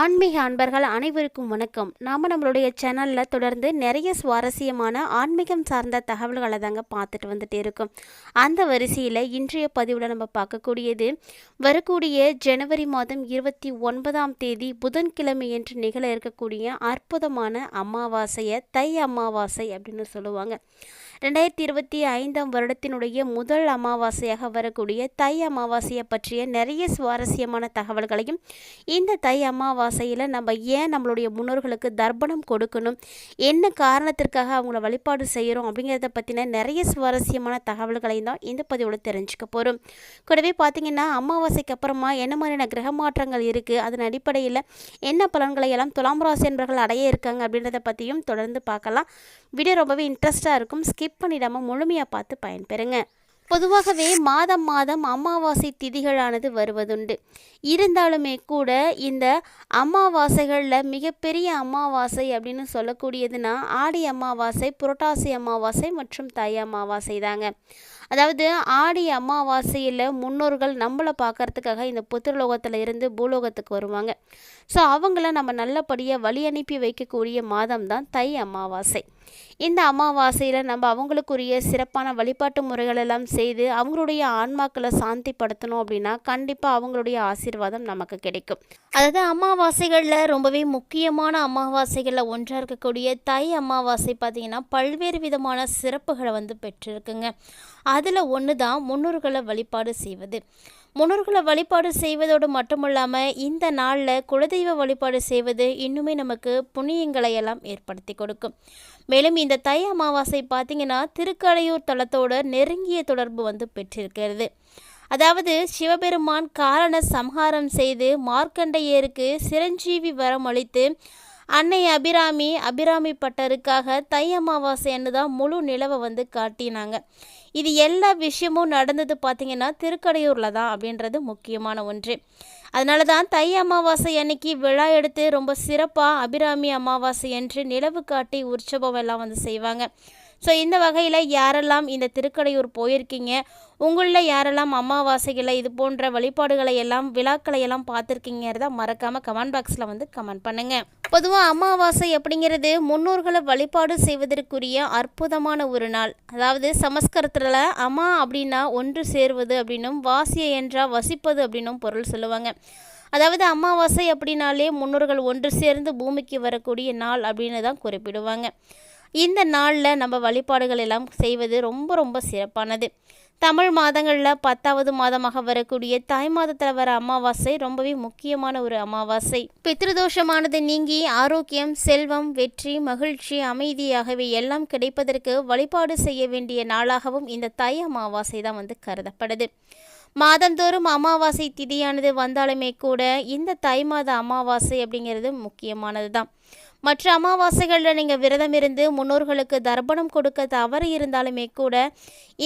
ஆன்மீக அன்பர்கள் அனைவருக்கும் வணக்கம். நாம் நம்மளுடைய சேனலில் தொடர்ந்து நிறைய சுவாரஸ்யமான ஆன்மீகம் சார்ந்த தகவல்களை தாங்க பார்த்துட்டு வந்துட்டு இருக்கோம். அந்த வரிசையில் இன்றைய பதிவில் நம்ம பார்க்கக்கூடியது வரக்கூடிய ஜனவரி மாதம் இருபத்தி ஒன்பதாம் தேதி புதன்கிழமை என்று நிகழ இருக்கக்கூடிய அற்புதமான அமாவாசையை தை அமாவாசை அப்படின்னு சொல்லுவாங்க. ரெண்டாயிரத்தி இருபத்தி ஐந்தாம் வருடத்தினுடைய முதல் அமாவாசையாக வரக்கூடிய தை அமாவாசையை பற்றிய நிறைய சுவாரஸ்யமான தகவல்களையும் இந்த தை அமாவாசையில் நம்ம ஏன் நம்மளுடைய முன்னோர்களுக்கு தர்ப்பணம் கொடுக்கணும்? என்ன காரணத்திற்காக அவங்கள வழிபாடு செய்கிறோம் அப்படிங்கிறத பற்றின நிறைய சுவாரஸ்யமான தகவல்களையும் தான் இந்த பதிவில் தெரிஞ்சுக்க போகிறோம் கூடவே பார்த்தீங்கன்னா அமாவாசைக்கு அப்புறமா என்ன மாதிரியான கிரக மாற்றங்கள் இருக்குது அதன் அடிப்படையில் என்ன பலன்களை எல்லாம் துலாம் ராசி என்பர்கள் அடைய இருக்காங்க அப்படின்றத பற்றியும் தொடர்ந்து பார்க்கலாம். வீடியோ ரொம்பவே இன்ட்ரெஸ்ட்டாக இருக்கும். ஸ்கிப் பண்ணிடாமல் முழுமையாக பார்த்து பயன்பெறுங்க. பொதுவாகவே மாதம் மாதம் அமாவாசை திதிகளானது வருவதுண்டு. இருந்தாலுமே கூட இந்த அமாவாசைகளில் மிகப்பெரிய அமாவாசை அப்படின்னு சொல்லக்கூடியதுன்னா ஆடி அமாவாசை புரட்டாசி அமாவாசை மற்றும் தை அமாவாசை தாங்க. அதாவது ஆடி அமாவாசையில் முன்னோர்கள் நம்மளை பார்க்கறதுக்காக இந்த புத்திரலோகத்தில் இருந்து பூலோகத்துக்கு வருவாங்க. ஸோ அவங்கள நம்ம நல்லபடியாக வழி அனுப்பி வைக்கக்கூடிய மாதம் தான் தை அமாவாசை. இந்த அமாவாசையில் நம்ம அவங்களுக்குரிய சிறப்பான வழிபாட்டு முறைகள் எல்லாம் செய்து அவங்களுடைய ஆன்மாக்களை சாந்திப்படுத்தணும் அப்படின்னா கண்டிப்பாக அவங்களுடைய ஆசீர்வாதம் நமக்கு கிடைக்கும். அதாவது அமாவாசைகளில் ரொம்பவே முக்கியமான அமாவாசைகளில் ஒன்றாக இருக்கக்கூடிய தை அமாவாசை பார்த்திங்கன்னா பல்வேறு விதமான சிறப்புகளை வந்து பெற்றிருக்குங்க. அதில் ஒன்று தான் முன்னோர்களை வழிபாடு செய்வது. முன்னோர்களை வழிபாடு செய்வதோடு மட்டுமல்லாமல் இந்த நாளில் குலதெய்வ வழிபாடு செய்வது இன்னுமே நமக்கு புண்ணியங்களை எல்லாம் ஏற்படுத்தி கொடுக்கும். மேலும் இந்த தை அமாவாசை பார்த்திங்கன்னா திருக்கடையூர் தலத்தோட நெருங்கிய தொடர்பு வந்து பெற்றிருக்கிறது. அதாவது சிவபெருமான் காரண சம்ஹாரம் செய்து மார்க்கண்டையருக்கு சிரஞ்சீவி வரம் அளித்து அன்னை அபிராமி அபிராமி பட்டருக்காக தை அமாவாசை தான் முழு நிலவை வந்து காட்டினாங்க. இது எல்லா விஷயமும் நடந்தது பார்த்திங்கன்னா திருக்கடையூரில் தான் அப்படின்றது முக்கியமான ஒன்று. அதனால தான் தை அமாவாசை அன்னைக்கு விழா எடுத்து ரொம்ப சிறப்பாக அபிராமி அமாவாசை என்று நிலவு காட்டி உற்சவம் எல்லாம் வந்து செய்வாங்க. ஸோ இந்த வகையில் யாரெல்லாம் இந்த திருக்கடையூர் போயிருக்கீங்க உங்களில் யாரெல்லாம் அமாவாசைகளை இது போன்ற வழிபாடுகளை எல்லாம் விழாக்களை எல்லாம் பார்த்துருக்கீங்கிறத மறக்காமல் கமெண்ட் பாக்ஸில் வந்து கமெண்ட் பண்ணுங்கள் பொதுவாக அமாவாசை அப்படிங்கிறது முன்னோர்களை வழிபாடு செய்வதற்குரிய அற்புதமான ஒரு நாள். அதாவது சமஸ்கிருதத்தில் அம்மா அப்படின்னா ஒன்று சேர்வது அப்படின்னும் வாசிய என்றால் வசிப்பது அப்படின்னும் பொருள் சொல்லுவாங்க. அதாவது அமாவாசை அப்படின்னாலே முன்னோர்கள் ஒன்று சேர்ந்து பூமிக்கு வரக்கூடிய நாள் அப்படின்னு தான் குறிப்பிடுவாங்க. இந்த நாளில் நம்ம வழிபாடுகள் எல்லாம் செய்வது ரொம்ப ரொம்ப சிறப்பானது. தமிழ் மாதங்களில் பத்தாவது மாதமாக வரக்கூடிய தாய் மாதத்தில் வர அமாவாசை ரொம்பவே முக்கியமான ஒரு அமாவாசை. பித்ருதோஷமானது நீங்கி ஆரோக்கியம் செல்வம் வெற்றி மகிழ்ச்சி அமைதி ஆகியவை எல்லாம் கிடைப்பதற்கு வழிபாடு செய்ய வேண்டிய நாளாகவும் இந்த தை அமாவாசை தான் வந்து கருதப்படுது. மாதந்தோறும் அமாவாசை திதியானது வந்தாலுமே கூட இந்த தை மாத அமாவாசை அப்படிங்கிறது முக்கியமானது தான் மற்ற அமாவாசைகளில் நீங்கள் விரதம் இருந்து முன்னோர்களுக்கு தர்ப்பணம் கொடுக்க தவறு இருந்தாலுமே கூட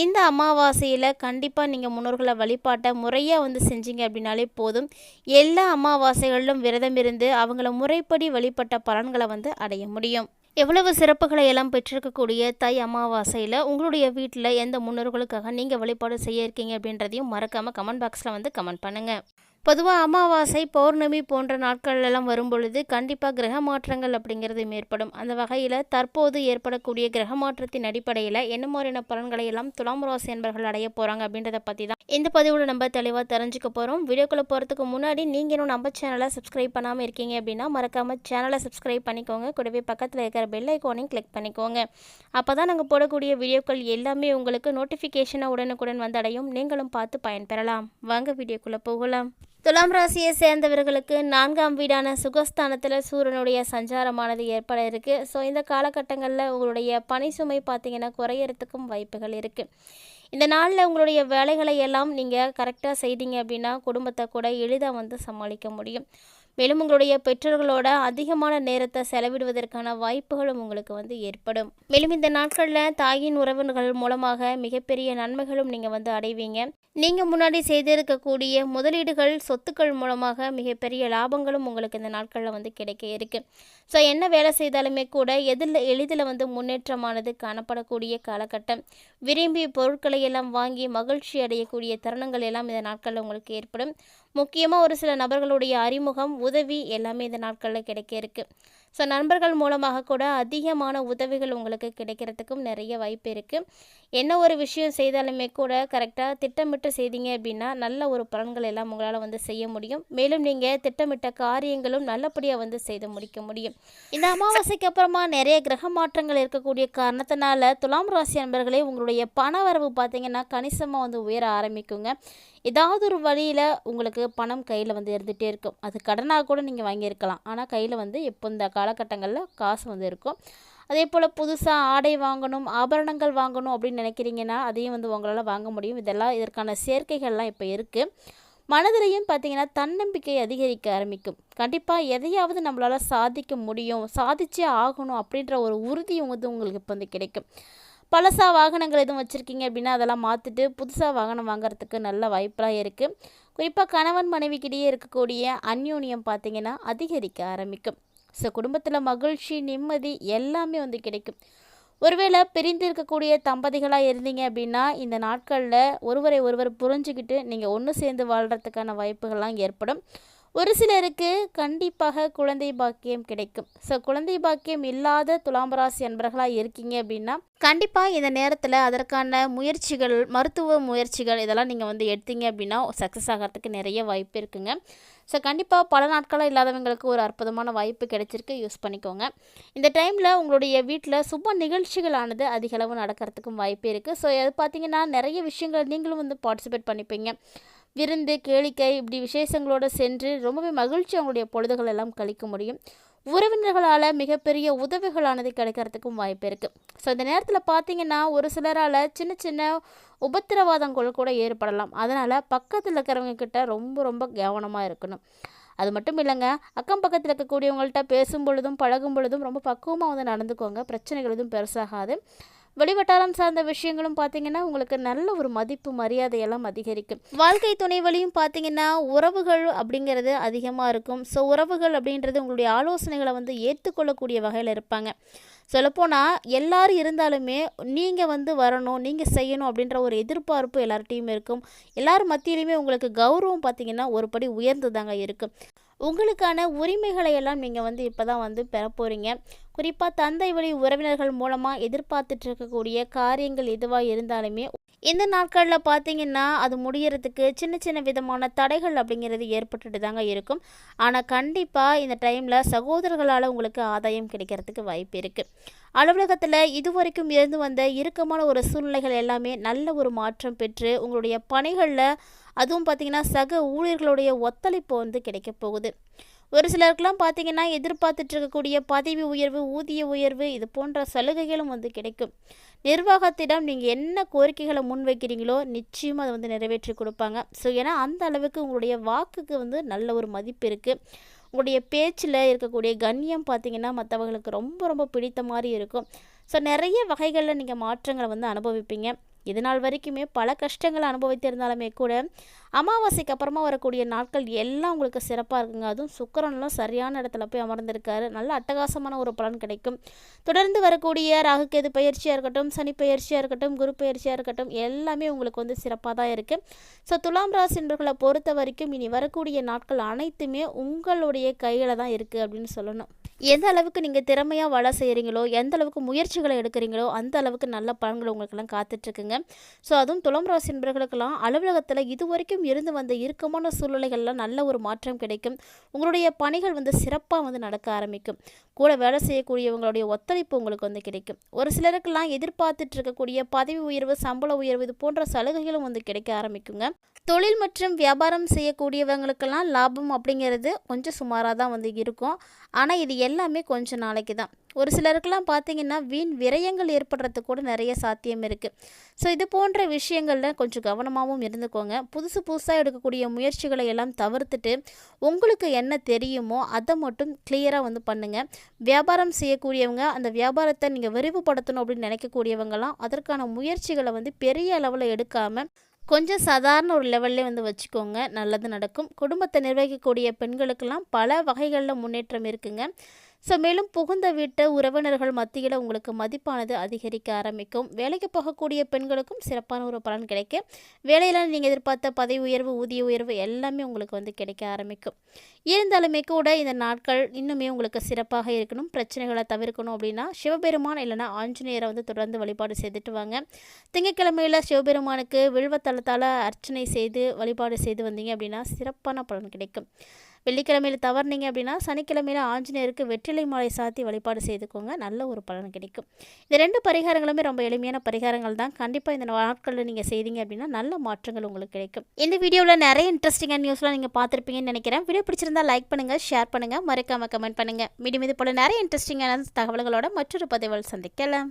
இந்த அமாவாசையில் கண்டிப்பாக நீங்கள் முன்னோர்களை வழிபாட்டை முறையாக வந்து செஞ்சீங்க அப்படின்னாலே போதும். எல்லா அமாவாசைகளிலும் விரதம் இருந்து அவங்கள முறைப்படி வழிபட்ட பலன்களை வந்து அடைய முடியும். எவ்வளவு சிறப்புகளை எல்லாம் பெற்றிருக்கக்கூடிய தை அமாவாசையில் உங்களுடைய வீட்டில் எந்த முன்னோர்களுக்காக நீங்கள் வழிபாடு செய்ய இருக்கீங்க அப்படின்றதையும் மறக்காமல் கமெண்ட் பாக்ஸில் வந்து கமெண்ட் பண்ணுங்கள் பொதுவாக அமாவாசை பௌர்ணமி போன்ற நாட்கள் எல்லாம் வரும் பொழுது கண்டிப்பாக கிரக மாற்றங்கள் அப்படிங்கிறது ஏற்படும். அந்த வகையில் தற்போது ஏற்படக்கூடிய கிரக மாற்றத்தின் அடிப்படையில் என்ன மாதிரியான பலன்களை எல்லாம் துலாம் ராசி என்பர்கள் அடைய போகிறாங்க அப்படின்றத பற்றி தான் இந்த பதிவில் நம்ம தெளிவாக தெரிஞ்சுக்க போகிறோம் வீடியோக்குள்ளே போகிறதுக்கு முன்னாடி நீங்கள் இன்னும் நம்ம சேனலை சப்ஸ்கிரைப் பண்ணாமல் இருக்கீங்க அப்படின்னா மறக்காமல் சேனலை சப்ஸ்கிரைப் பண்ணிக்கோங்க. கூடவே பக்கத்தில் இருக்கிற பெல் ஐக்கானையும் கிளிக் பண்ணிக்கோங்க. அப்போ தான் நாங்கள் போடக்கூடிய வீடியோக்கள் எல்லாமே உங்களுக்கு நோட்டிஃபிகேஷனாக உடனுக்குடன் வந்தடையும் நீங்களும் பார்த்து பயன்பெறலாம். வாங்க வீடியோக்குள்ளே போகலாம். துலாம் ராசியை சேர்ந்தவர்களுக்கு நான்காம் வீடான சுகஸ்தானத்தில் சூரியனுடைய சஞ்சாரமானது ஏற்பட இருக்குது ஸோ இந்த காலகட்டங்களில் உங்களுடைய பணி சுமை பார்த்திங்கன்னா குறையறதுக்கும் வாய்ப்புகள் இருக்குது இந்த நாளில் உங்களுடைய வேலைகளை எல்லாம் நீங்கள் கரெக்டாக செய்தீங்க அப்படின்னா குடும்பத்தை கூட எளிதாக வந்து சமாளிக்க முடியும். மேலும் உங்களுடைய பெற்றோர்களோட அதிகமான நேரத்தை செலவிடுவதற்கான வாய்ப்புகளும் உங்களுக்கு வந்து ஏற்படும். மேலும் இந்த நாட்களில் தாயின் உறவினர்கள் மூலமாக மிகப்பெரிய நன்மைகளும் நீங்கள் வந்து அடைவீங்க. நீங்கள் முன்னாடி செய்திருக்கக்கூடிய முதலீடுகள் சொத்துக்கள் மூலமாக மிகப்பெரிய லாபங்களும் உங்களுக்கு இந்த நாட்களில் வந்து கிடைக்க இருக்குது ஸோ என்ன வேலை செய்தாலுமே கூட எதில் எளிதில் வந்து முன்னேற்றமானது காணப்படக்கூடிய காலகட்டம். விரும்பிய பொருட்களை எல்லாம் வாங்கி மகிழ்ச்சி அடையக்கூடிய தருணங்கள் எல்லாம் இந்த நாட்களில் உங்களுக்கு ஏற்படும். முக்கியமாக ஒரு சில நபர்களுடைய அறிமுகம் உதவி எல்லாமே இந்த நாட்களில் கிடைக்க இருக்கு. ஸோ நண்பர்கள் மூலமாக கூட அதிகமான உதவிகள் உங்களுக்கு கிடைக்கிறதுக்கும் நிறைய வாய்ப்பு இருக்குது என்ன ஒரு விஷயம் செய்தாலுமே கூட கரெக்டாக திட்டமிட்டு செய்தீங்க அப்படின்னா நல்ல ஒரு பலன்கள் எல்லாம் உங்களால் வந்து செய்ய முடியும். மேலும் நீங்கள் திட்டமிட்ட காரியங்களும் நல்லபடியாக வந்து செய்து முடிக்க முடியும். இந்த அமாவாசைக்கு அப்புறமா நிறைய கிரக மாற்றங்கள் இருக்கக்கூடிய காரணத்தினால துலாம் ராசி நண்பர்களே உங்களுடைய பண வரவு பார்த்தீங்கன்னா கணிசமாக வந்து உயர ஆரம்பிக்குங்க. ஏதாவது ஒரு வழியில் உங்களுக்கு பணம் கையில் வந்து இருந்துகிட்டே இருக்கும். அது கடனாக கூட நீங்கள் வாங்கியிருக்கலாம். ஆனால் கையில் வந்து எப்போ இந்த காலகட்டங்களில் காசு வந்து இருக்கும். அதே போல் புதுசாக ஆடை வாங்கணும் ஆபரணங்கள் வாங்கணும் அப்படின்னு நினைக்கிறீங்கன்னா அதையும் வந்து உங்களால் வாங்க முடியும். இதெல்லாம் இதற்கான சேர்க்கைகள்லாம் இப்போ இருக்குது மனதிலையும் பார்த்தீங்கன்னா தன்னம்பிக்கை அதிகரிக்க ஆரம்பிக்கும். கண்டிப்பாக எதையாவது நம்மளால் சாதிக்க முடியும் சாதிச்சே ஆகணும் அப்படின்ற ஒரு உறுதி வந்து உங்களுக்கு இப்போ வந்து கிடைக்கும். பழசா வாகனங்கள் எதுவும் வச்சுருக்கீங்க அப்படின்னா அதெல்லாம் மாற்றிட்டு புதுசாக வாகனம் வாங்குறதுக்கு நல்ல வாய்ப்பெலாம் இருக்குது குறிப்பாக கணவன் மனைவிக்கிடையே இருக்கக்கூடிய அந்யோன்யம் பார்த்திங்கன்னா அதிகரிக்க ஆரம்பிக்கும். ஸோ குடும்பத்தில் மகிழ்ச்சி நிம்மதி எல்லாமே வந்து கிடைக்கும். ஒருவேளை பிரிந்து இருக்கக்கூடிய தம்பதிகளாக இருந்தீங்க அப்படின்னா இந்த நாட்களில் ஒருவரை ஒருவர் புரிஞ்சுக்கிட்டு நீங்கள் ஒன்று சேர்ந்து வாழ்கிறதுக்கான வாய்ப்புகள்லாம் ஏற்படும். ஒரு சிலருக்கு கண்டிப்பாக குழந்தை பாக்கியம் கிடைக்கும். ஸோ குழந்தை பாக்கியம் இல்லாத துலாம்பராசி அன்பர்களாக இருக்கீங்க அப்படின்னா கண்டிப்பாக இந்த நேரத்தில் அதற்கான முயற்சிகள் மருத்துவ முயற்சிகள் இதெல்லாம் நீங்கள் வந்து எடுத்தீங்க அப்படின்னா சக்ஸஸ் ஆகிறதுக்கு நிறைய வாய்ப்பு இருக்குங்க. ஸோ கண்டிப்பாக பல நாட்களாக இல்லாதவங்களுக்கு ஒரு அற்புதமான வாய்ப்பு கிடைச்சிருக்கு. யூஸ் பண்ணிக்கோங்க. இந்த டைமில் உங்களுடைய வீட்டில் சுப நிகழ்ச்சிகளானது அதிகளவு நடக்கிறதுக்கும் வாய்ப்பு இருக்குது ஸோ அது பார்த்தீங்கன்னா நிறைய விஷயங்கள் நீங்களும் வந்து பார்ட்டிசிபேட் பண்ணிப்பீங்க. விருந்து கேளிக்கை இப்படி விசேஷங்களோடு சென்று ரொம்பவே மகிழ்ச்சி அவங்களுடைய பொழுதுகள் எல்லாம் கழிக்க முடியும். உறவினர்களால் மிகப்பெரிய உதவிகளானது கிடைக்கிறதுக்கும் வாய்ப்பு இருக்குது ஸோ இந்த நேரத்தில் பார்த்தீங்கன்னா ஒரு சிலரால் சின்ன சின்ன உபத்திரவாதங்கள் கூட ஏற்படலாம். அதனால் பக்கத்தில் இருக்கிறவங்க கிட்ட ரொம்ப ரொம்ப கவனமாக இருக்கணும். அது மட்டும் இல்லைங்க அக்கம் பக்கத்தில் இருக்கக்கூடியவங்கள்ட்ட பேசும் பொழுதும் பழகும் பொழுதும் ரொம்ப பக்குவமாக வந்து நடந்துக்கோங்க. பிரச்சனைகள் எதுவும் பெருசாகாது. வெளிவட்டாரம் சார்ந்த விஷயங்களும் பார்த்தீங்கன்னா உங்களுக்கு நல்ல ஒரு மதிப்பு மரியாதையெல்லாம் அதிகரிக்கும். வாழ்க்கை துணை வழியும் பார்த்தீங்கன்னா உறவுகள் அப்படிங்கிறது அதிகமாக இருக்கும். ஸோ உறவுகள் அப்படின்றது உங்களுடைய ஆலோசனைகளை வந்து ஏற்றுக்கொள்ளக்கூடிய வகையில் இருப்பாங்க. சொல்லப்போனால் எல்லோரும் இருந்தாலுமே நீங்கள் வந்து வரணும் நீங்கள் செய்யணும் அப்படின்ற ஒரு எதிர்பார்ப்பு எல்லார்ட்டையும் இருக்கும். எல்லார் மத்தியிலையுமே உங்களுக்கு கௌரவம் பார்த்தீங்கன்னா ஒரு படி உயர்ந்து தாங்க இருக்கும் உங்களுக்கான உரிமைகளை எல்லாம் நீங்கள் வந்து இப்போ தான் வந்து பெற போகிறீங்க குறிப்பாக தந்தை வழி உறவினர்கள் மூலமாக எதிர்பார்த்துட்டு இருக்கக்கூடிய காரியங்கள் எதுவாக இருந்தாலுமே இந்த நாட்களில் பார்த்தீங்கன்னா அது முடியறதுக்கு சின்ன சின்ன விதமான தடைகள் அப்படிங்கிறது ஏற்பட்டுட்டு தாங்க இருக்கும். ஆனால் கண்டிப்பாக இந்த டைமில் சகோதரர்களால் உங்களுக்கு ஆதாயம் கிடைக்கிறதுக்கு வாய்ப்பு இருக்குது அலுவலகத்தில் இதுவரைக்கும் இருந்து வந்த இறுக்கமான ஒரு சூழ்நிலைகள் எல்லாமே நல்ல ஒரு மாற்றம் பெற்று உங்களுடைய பணிகளில் அதுவும் பார்த்திங்கன்னா சக ஊழியர்களுடைய ஒத்துழைப்பு வந்து கிடைக்க போகுது. ஒரு சிலருக்கெல்லாம் பார்த்தீங்கன்னா எதிர்பார்த்துட்டு இருக்கக்கூடிய பதவி உயர்வு ஊதிய உயர்வு இது போன்ற சலுகைகளும் வந்து கிடைக்கும். நிர்வாகத்திடம் நீங்கள் என்ன கோரிக்கைகளை முன்வைக்கிறீங்களோ நிச்சயமாக அதை வந்து நிறைவேற்றி கொடுப்பாங்க. ஸோ ஏன்னா அந்த அளவுக்கு உங்களுடைய வாக்குக்கு வந்து நல்ல ஒரு மதிப்பு இருக்குது உங்களுடைய பேச்சில் இருக்கக்கூடிய கண்ணியம் பார்த்திங்கன்னா மற்றவங்களுக்கு ரொம்ப ரொம்ப பிடித்த மாதிரி இருக்கும். ஸோ நிறைய வகைகளில் நீங்கள் மாற்றங்களை வந்து அனுபவிப்பீங்க. இது நாள் வரைக்குமே பல கஷ்டங்களை அனுபவித்திருந்தாலுமே கூட அமாவாசைக்கு அப்புறமா வரக்கூடிய நாட்கள் எல்லாம் உங்களுக்கு சிறப்பாக இருக்குங்க. அதுவும் சுக்கரன்லாம் சரியான இடத்துல போய் அமர்ந்திருக்காரு. நல்ல அட்டகாசமான ஒரு பலன் கிடைக்கும். தொடர்ந்து வரக்கூடிய ராகுக்கேது பயிற்சியாக இருக்கட்டும் சனி பயிற்சியாக இருக்கட்டும் குரு பயிற்சியாக இருக்கட்டும் எல்லாமே உங்களுக்கு வந்து சிறப்பாக தான் இருக்குது ஸோ துலாம் ராசி என்பர்களை பொறுத்த வரைக்கும் இனி வரக்கூடிய நாட்கள் அனைத்துமே உங்களுடைய கையில் தான் இருக்குது அப்படின்னு சொல்லணும். எந்த அளவுக்கு நீங்கள் திறமையாக வேலை செய்கிறீங்களோ எந்த அளவுக்கு முயற்சிகளை எடுக்கிறீங்களோ அந்த அளவுக்கு நல்ல பலன்கள் உங்களுக்கெல்லாம் காத்துட்ருக்குங்க ஸோ அதுவும் துளம் ராசி நண்பர்களுக்கெல்லாம் அலுவலகத்தில் இது வரைக்கும் இருந்து வந்த இறுக்கமான சூழ்நிலைகள்லாம் நல்ல ஒரு மாற்றம் கிடைக்கும். உங்களுடைய பணிகள் வந்து சிறப்பாக வந்து நடக்க ஆரம்பிக்கும். கூட வேலை செய்யக்கூடியவங்களுடைய ஒத்துழைப்பு உங்களுக்கு வந்து கிடைக்கும். ஒரு சிலருக்கெல்லாம் எதிர்பார்த்துட்டு இருக்கக்கூடிய பதவி உயர்வு சம்பள உயர்வு இது போன்ற சலுகைகளும் வந்து கிடைக்க ஆரம்பிக்குங்க. தொழில் மற்றும் வியாபாரம் செய்யக்கூடியவங்களுக்கெல்லாம் லாபம் அப்படிங்கிறது கொஞ்சம் சுமாராக தான் வந்து இருக்கும். ஆனால் இது எல்லாமே கொஞ்சம் நாளைக்கு தான். ஒரு சிலருக்கெல்லாம் பார்த்தீங்கன்னா வீண் விரயங்கள் ஏற்படுறதுக்கு கூட நிறைய சாத்தியம் இருக்குது ஸோ இது போன்ற விஷயங்களில் கொஞ்சம் கவனமாகவும் இருந்துக்கோங்க. புதுசு புதுசாக எடுக்கக்கூடிய முயற்சிகளை எல்லாம் தவிர்த்துட்டு உங்களுக்கு என்ன தெரியுமோ அதை மட்டும் கிளியராக வந்து பண்ணுங்கள் வியாபாரம் செய்யக்கூடியவங்க அந்த வியாபாரத்தை நீங்கள் விரிவுபடுத்தணும் அப்படின்னு நினைக்கக்கூடியவங்களாம் அதற்கான முயற்சிகளை வந்து பெரிய அளவில் எடுக்காமல் கொஞ்சம் சாதாரண ஒரு லெவல்லே வந்து வச்சுக்கோங்க. நல்லது நடக்கும். குடும்பத்தை நிர்வகிக்கக்கூடிய பெண்களுக்கெல்லாம் பல வகைகளில் முன்னேற்றம் இருக்குங்க. ஸோ மேலும் புகுந்த வீட்டு உறவினர்கள் மத்தியில் உங்களுக்கு மதிப்பானது அதிகரிக்க ஆரம்பிக்கும். வேலைக்கு போகக்கூடிய பெண்களுக்கும் சிறப்பான ஒரு பலன் கிடைக்கும் வேலையில் நீங்கள் எதிர்பார்த்த பதவி உயர்வு ஊதிய உயர்வு எல்லாமே உங்களுக்கு வந்து கிடைக்க ஆரம்பிக்கும். இருந்தாலுமே கூட இந்த நாட்கள் இன்னுமே உங்களுக்கு சிறப்பாக இருக்கணும். பிரச்சனைகளை தவிர்க்கணும் அப்படின்னா சிவபெருமான் இல்லைனா ஆஞ்சநேயரை வந்து தொடர்ந்து வழிபாடு செய்துட்டு வாங்க. திங்கக்கிழமையில் சிவபெருமானுக்கு வில்வத்தளத்தால் அர்ச்சனை செய்து வழிபாடு செய்து வந்தீங்க அப்படின்னா சிறப்பான பலன் கிடைக்கும். வெள்ளிக்கிழமையில் தவறுனீங்க அப்படின்னா சனிக்கிழமையில் ஆஞ்சநேயருக்கு வெற்றிலை மாலை சாத்தி வழிபாடு செய்துக்கோங்க. நல்ல ஒரு பலன் கிடைக்கும். இந்த ரெண்டு பரிகாரங்களுமே ரொம்ப எளிமையான பரிகாரங்கள் தான். கண்டிப்பாக இந்த நாட்களில் நீங்கள் செய்தீங்க அப்படின்னா நல்ல மாற்றங்கள் உங்களுக்கு கிடைக்கும். இந்த வீடியோவில் நிறைய இன்ட்ரெஸ்டிங்கான நியூஸ்லாம் நீங்கள் பார்த்துருப்பீங்கன்னு நினைக்கிறேன். வீடியோ பிடிச்சிருந்தா லைக் பண்ணுங்கள் ஷேர் பண்ணுங்கள் மறக்காமல் கமெண்ட் பண்ணுங்கள் மீண்டும் இது போல் நிறைய இன்ட்ரெஸ்டிங்கான தகவல்களோட மற்றொரு பதிவில் சந்திக்கலாம்.